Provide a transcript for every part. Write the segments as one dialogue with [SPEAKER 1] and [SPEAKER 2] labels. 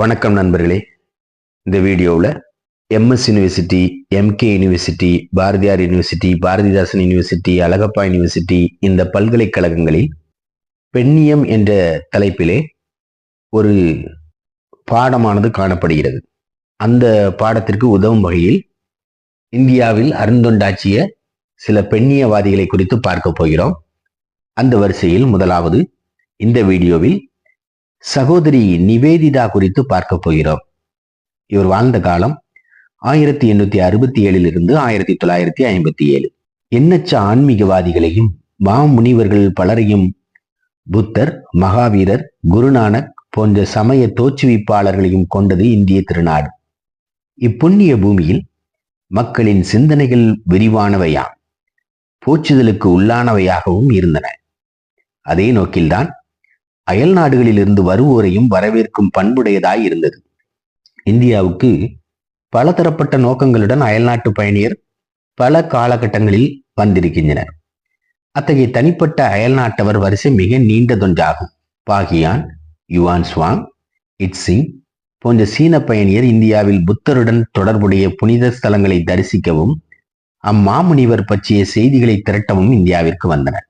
[SPEAKER 1] வணக்கம் நண்பர்களே. இந்த வீடியோவில் MS university MK university Bharathiar university Bharathidasan university Alagappa university இந்த பல்கலைக்கழகங்களில் பெண்ணியம் என்ற தலைப்பிலே ஒரு பாடமானது காணப்படுகிறது. அந்த பாடத்திற்கு உதவும் வகையில் இந்தியாவில் அருந்தொண்டாட்சிய சில பெண்ணியவாதிகளை குறித்து பார்க்க போகிறோம். அந்த வரிசையில் முதலாவது இந்த வீடியோவில் சகோதரி நிவேதிதா குறித்து பார்க்க போகிறோம். இவர் வாழ்ந்த காலம் ஆயிரத்தி எண்ணூத்தி அறுபத்தி ஏழிலிருந்து ஆயிரத்தி தொள்ளாயிரத்தி ஐம்பத்தி ஏழு. எண்ணற்ற ஆன்மீகவாதிகளையும் மாமுனிவர்கள் பலரையும் புத்தர் மகாவீரர் குருநானக் போன்ற சமய தோற்றுவிப்பாளர்களையும் கொண்டது இந்திய திருநாடு. இப்புண்ணிய பூமியில் மக்களின் சிந்தனைகள் விரிவானவையாம். போச்சுதலுக்கு உள்ளானவையாகவும் இருந்தன. அதே நோக்கில்தான் அயல் நாடுகளிலிருந்து வருவோரையும் வரவேற்கும் பண்புடையதாய் இருந்தது. இந்தியாவுக்கு பலதரப்பட்ட நோக்கங்களுடன் அயல்நாட்டு பயணியர் பல காலகட்டங்களில் வந்திருக்கின்றனர். அத்தகைய தனிப்பட்ட அயல்நாட்டவர் வரிசை மிக நீண்டதொன்றாகும் பாகியான் யுவான் சுவாங் இட்சிங் போன்ற சீன பயணியர் இந்தியாவில் புத்தருடன் தொடர்புடைய புனித ஸ்தலங்களை தரிசிக்கவும் அம்மாமுனிவர் பற்றிய செய்திகளை திரட்டவும் இந்தியாவிற்கு வந்தனர்.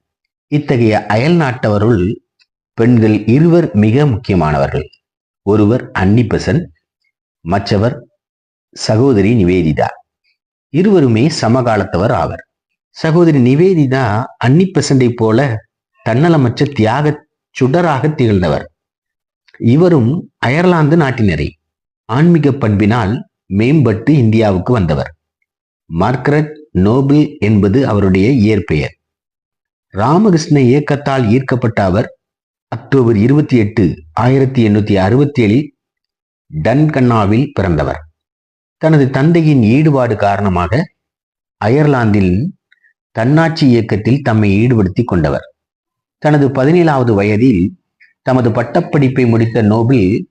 [SPEAKER 1] இத்தகைய அயல் நாட்டவருள் பெண்கள் இருவர் மிக முக்கியமானவர்கள். ஒருவர் அன்னிபெசன் மற்றவர் சகோதரி நிவேதிதா. இருவருமே சமகாலத்தவர் ஆவர். சகோதரி நிவேதிதா அன்னிபெசண்டை போல தன்னலமற்ற தியாக சுடராக திகழ்ந்தவர். இவரும் அயர்லாந்து நாட்டினரை. ஆன்மீக பண்பினால் மேம்பட்டு இந்தியாவுக்கு வந்தவர். மார்கரெட் நோபிள் என்பது அவருடைய இயற்பெயர். ராமகிருஷ்ண இயக்கத்தால் ஈர்க்கப்பட்ட அவர் அக்டோபர் இருபத்தி எட்டு ஆயிரத்தி எண்ணூற்றி அறுபத்தி ஏழில் டன்கன்னாவில் பிறந்தவர். தனது தந்தையின் ஈடுபாடு காரணமாக அயர்லாந்தில் தன்னாட்சி இயக்கத்தில் தம்மை ஈடுபடுத்தி கொண்டவர். தனது பதினேழாவது வயதில் தமது பட்டப்படிப்பை முடித்த நோபில்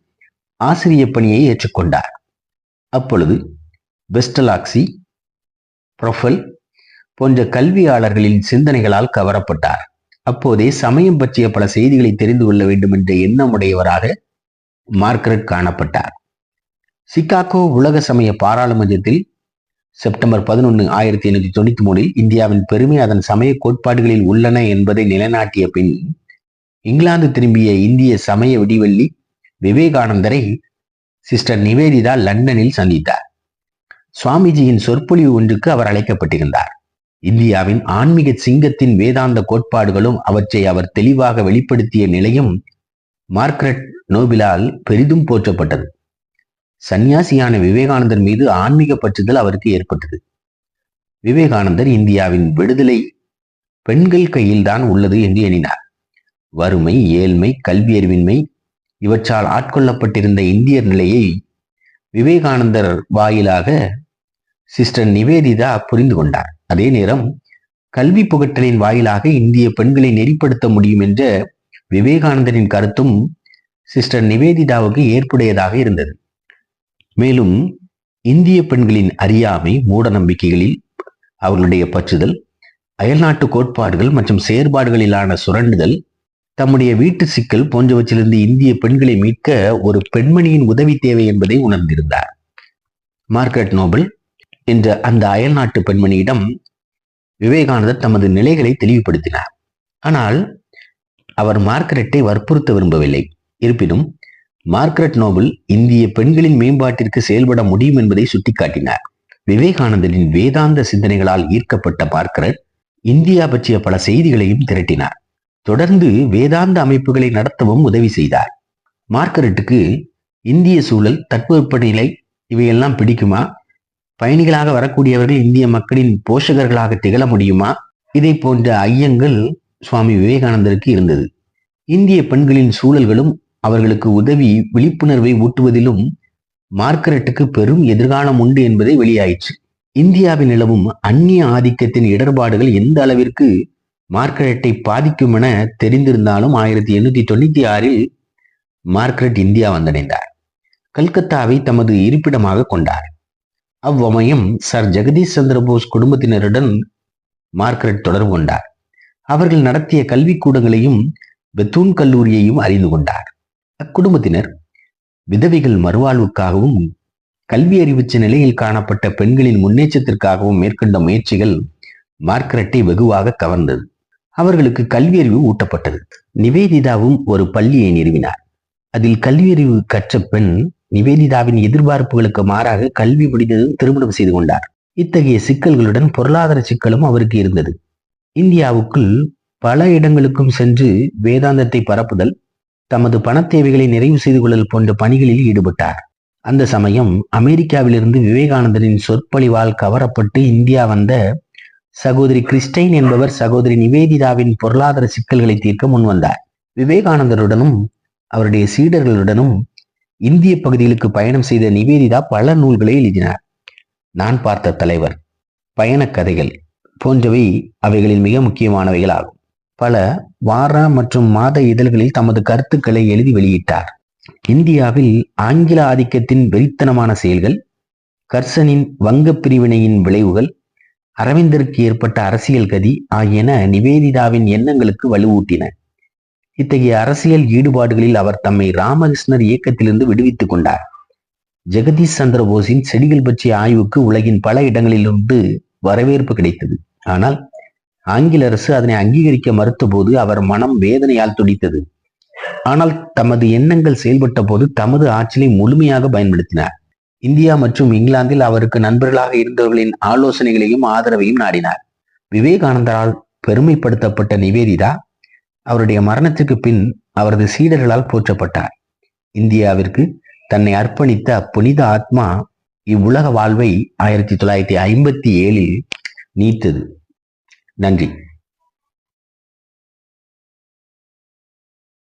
[SPEAKER 1] ஆசிரிய பணியை ஏற்றுக்கொண்டார். அப்பொழுது பெஸ்டலாக்சி ப்ரொஃபல் போன்ற கல்வியாளர்களின் சிந்தனைகளால் கவரப்பட்டார். அப்போதே சமயம் பற்றிய பல செய்திகளை தெரிந்து கொள்ள வேண்டும் என்ற எண்ணம் உடையவராக மார்கரெட் காணப்பட்டார். சிகாகோ உலக சமய பாராளுமன்றத்தில் செப்டம்பர் பதினொன்று ஆயிரத்தி எண்ணூத்தி தொண்ணூத்தி மூணில் இந்தியாவின் பெருமை அதன் சமய கோட்பாடுகளில் உள்ளன என்பதை நிலைநாட்டிய பின் இங்கிலாந்து திரும்பிய இந்திய சமய விடிவெள்ளி விவேகானந்தரை சிஸ்டர் நிவேதிதா லண்டனில் சந்தித்தார். சுவாமிஜியின் சொற்பொழிவு ஒன்றுக்கு அவர் அழைக்கப்பட்டிருந்தார். இந்தியாவின் ஆன்மீக சிங்கத்தின் வேதாந்த கோட்பாடுகளும் அவற்றை அவர் தெளிவாக வெளிப்படுத்திய நிலையும் மார்க்ரெட் நோபிலால் பெரிதும் போற்றப்பட்டது. சன்னியாசியான விவேகானந்தர் மீது ஆன்மீக பற்றுதல் அவருக்கு ஏற்பட்டது. விவேகானந்தர் இந்தியாவின் விடுதலை பெண்கள் கையில்தான் உள்ளது என்று எண்ணினார். வறுமை ஏழ்மை கல்வியறிவின்மை இவற்றால் ஆட்கொள்ளப்பட்டிருந்த இந்தியர் நிலையை விவேகானந்தர் வாயிலாக சிஸ்டர் நிவேதிதா புரிந்து கொண்டார். அதே நேரம் கல்வி புகட்டலின் வாயிலாக இந்திய பெண்களை நெறிப்படுத்த முடியும் என்ற விவேகானந்தரின் கருத்தும் சிஸ்டர் நிவேதிதாவுக்கு ஏற்புடையதாக இருந்தது. மேலும் இந்திய பெண்களின் அறியாமை மூட நம்பிக்கைகளில் அவர்களுடைய பற்றுதல் அயல்நாட்டு கோட்பாடுகள் மற்றும் செயற்பாடுகளிலான சுரண்டுதல் தம்முடைய வீட்டு சிக்கல் போன்றவற்றிலிருந்து இந்திய பெண்களை மீட்க ஒரு பெண்மணியின் உதவி தேவை என்பதை உணர்ந்திருந்தார். மார்க்கெட் நோபல் என்ற அந்த அயல்நாட்டு பெண்மணியிடம் விவேகானந்தர் தமது நிலைகளை தெளிவுபடுத்தினார். ஆனால் அவர் மார்க்கரெட்டை வற்புறுத்த விரும்பவில்லை. இருப்பினும் மார்கரெட் நோபல் இந்திய பெண்களின் மேம்பாட்டிற்கு செயல்பட முடியும் என்பதை சுட்டிக்காட்டினார். விவேகானந்தரின் வேதாந்த சிந்தனைகளால் ஈர்க்கப்பட்ட மார்கரெட் இந்தியா பற்றிய பல செய்திகளையும் திரட்டினார். தொடர்ந்து வேதாந்த அமைப்புகளை நடத்தவும் உதவி செய்தார். மார்க்கரெட்டுக்கு இந்திய சூழல் தட்பவெப்பநிலை இவையெல்லாம் பிடிக்குமா? பயணிகளாக வரக்கூடியவர்கள் இந்திய மக்களின் போஷகர்களாக திகழ முடியுமா? இதை போன்ற ஐயங்கள் சுவாமி விவேகானந்தருக்கு இருந்தது. இந்திய பெண்களின் சூழல்களும் அவர்களுக்கு உதவி விழிப்புணர்வை ஊட்டுவதிலும் மார்க்கரெட்டுக்கு பெரும் எதிர்காலம் உண்டு என்பதை வெளியாயிற்று. இந்தியாவில் நிலவும் அந்நிய ஆதிக்கத்தின் இடர்பாடுகள் எந்த அளவிற்கு மார்க்கரெட்டை பாதிக்கும் என தெரிந்திருந்தாலும் ஆயிரத்தி எண்ணூத்தி தொண்ணூத்தி ஆறில் மார்க்கரெட் இந்தியா வந்தடைந்தார். கல்கத்தாவை தமது இருப்பிடமாக கொண்டார். அவ்வமயம் சர் ஜெகதீஷ் சந்திர போஸ் குடும்பத்தினருடன் மார்கரெட் தொடர்பு கொண்டார். அவர்கள் நடத்திய கல்விக்கூடங்களையும் பெத்தூன் கல்லூரியையும் அறிந்து கொண்டார். அக்குடும்பத்தினர் விதவைகள் மறுவாழ்வுக்காகவும் கல்வி அறிவிச்ச நிலையில் காணப்பட்ட பெண்களின் முன்னேற்றத்திற்காகவும் மேற்கொண்ட முயற்சிகள் மார்க்கரெட்டை வெகுவாக கவர்ந்தது. அவர்களுக்கு கல்வியறிவு ஊட்டப்பட்டது. நிவேதிதாவும் ஒரு பள்ளியை நிறுவினார். அதில் கல்வியறிவு கற்ற பெண் நிவேதிதாவின் எதிர்பார்ப்புகளுக்கு மாறாக கல்வி முடிந்ததும் திருமணம் செய்து கொண்டார். இத்தகைய சிக்கல்களுடன் பொருளாதார சிக்கலும் அவருக்கு இருந்தது. இந்தியாவுக்குள் பல இடங்களுக்கும் சென்று வேதாந்தத்தை பரப்புதல் தமது பண தேவைகளை நிறைவு செய்து கொள்ளல் போன்ற பணிகளில் ஈடுபட்டார். அந்த சமயம் அமெரிக்காவிலிருந்து விவேகானந்தரின் சொற்பொழிவால் கவரப்பட்டு இந்தியா வந்த சகோதரி கிறிஸ்டைன் என்பவர் சகோதரி நிவேதிதாவின் பொருளாதார சிக்கல்களை தீர்க்க முன்வந்தார். விவேகானந்தருடனும் அவருடைய சீடர்களுடனும் இந்திய பகுதிகளுக்கு பயணம் செய்த நிவேதிதா பல நூல்களை எழுதினார். நான் பார்த்த தலைவர் பயணக் கதைகள் போன்றவை அவைகளில் மிக முக்கியமானவைகளாகும். பல வார மற்றும் மாத இதழ்களில் தமது கருத்துக்களை எழுதி வெளியிட்டார். இந்தியாவில் ஆங்கில ஆதிக்கத்தின் வெறித்தனமான செயல்கள் கர்சனின் வங்கப் பிரிவினையின் விளைவுகள் அரவிந்தருக்கு ஏற்பட்ட அரசியல் கதி ஆகியன நிவேதிதாவின் எண்ணங்களுக்கு வலுவூட்டின. இத்தகைய அரசியல் ஈடுபாடுகளில் அவர் தம்மை ராமகிருஷ்ணர் இயக்கத்திலிருந்து விடுவித்துக் கொண்டார். ஜெகதீஷ் சந்திர போஸின் செடிகள் பற்றிய ஆய்வுக்கு உலகின் பல இடங்களிலிருந்து வரவேற்பு கிடைத்தது. ஆனால் ஆங்கில அரசு அதனை அங்கீகரிக்க மறுத்த போது அவர் மனம் வேதனையால் துடித்தது. ஆனால் தமது எண்ணங்கள் செயல்பட்ட போது தமது ஆட்சியை முழுமையாக பயன்படுத்தினார். இந்தியா மற்றும் இங்கிலாந்தில் அவருக்கு நண்பர்களாக இருந்தவர்களின் ஆலோசனைகளையும் ஆதரவையும் நாடினார். விவேகானந்தரால் பெருமைப்படுத்தப்பட்ட நிவேதிதா அவருடைய மரணத்திற்கு பின் அவரது சீடர்களால் போற்றப்பட்டார். இந்தியாவிற்கு தன்னை அர்ப்பணித்த புனித ஆத்மா இவ்வுலக வாழ்வை ஆயிரத்தி தொள்ளாயிரத்தி ஐம்பத்தி ஏழில் நீத்தது. நன்றி.